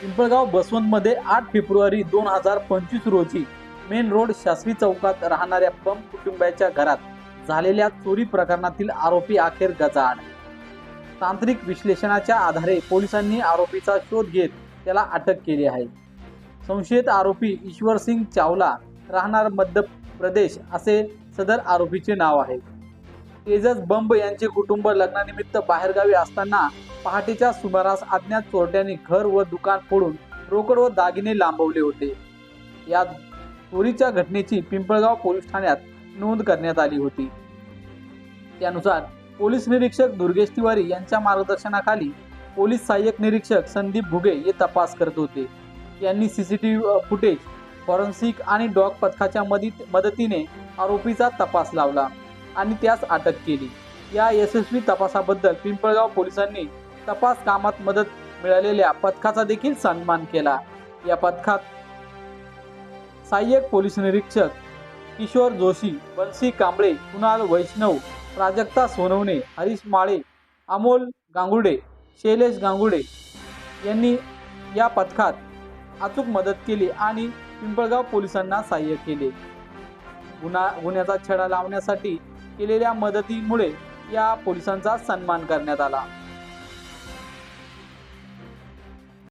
पिंपळगाव बसवंतमध्ये आठ फेब्रुवारी दोन हजार पंचवीस रोजी मेन रोड शास्त्री चौकात राहणाऱ्या बम कुटुंबाच्या घरात झालेल्या चोरी प्रकरणातील आरोपी अखेर गजाआड. तांत्रिक विश्लेषणाच्या आधारे पोलिसांनी आरोपीचा शोध घेत त्याला अटक केली आहे. संशयित आरोपी ईश्वरसिंग चावला राहणार मध्य प्रदेश असे सदर आरोपीचे नाव आहे. तेजस बंब यांचे कुटुंब लग्नानिमित्त बाहेरगावी असताना पहाटेच्या सुमारास अज्ञात चोरट्यांनी घर व दुकान फोडून रोकड व दागिने लांबवले होते. या चोरीच्या घटनेची पिंपळगाव पोलीस ठाण्यात नोंद करण्यात आली होती. त्यानुसार पोलीस निरीक्षक दुर्गेश तिवारी यांच्या मार्गदर्शनाखाली पोलीस सहाय्यक निरीक्षक संदीप भुगे हे तपास करत होते. यांनी C C T V footage forensic आणि डॉग पथकाच्या मदत मदतीने आरोपीचा तपास लावला आणि त्यास अटक केली. या यशस्वी तपासाबद्दल पिंपळगाव पोलिसांनी तपास कामात मदत मिळालेल्या पथकाचा देखील सन्मान केला. या पथकात सहाय्यक पोलीस निरीक्षक किशोर जोशी बन्सी कांबळे कुणाल वैष्णव प्राजक्ता सोनवणे हरीश माळे अमोल गांगुडे शैलेश गांगुडे यांनी या पथकात अचूक मदत केली आणि पिंपळगाव पोलिसांना सहाय्य केले. गुन्हा गुन्ह्याचा छडा लावण्यासाठी केलेल्या मदतीमुळे या पोलिसांचा सन्मान करण्यात आला.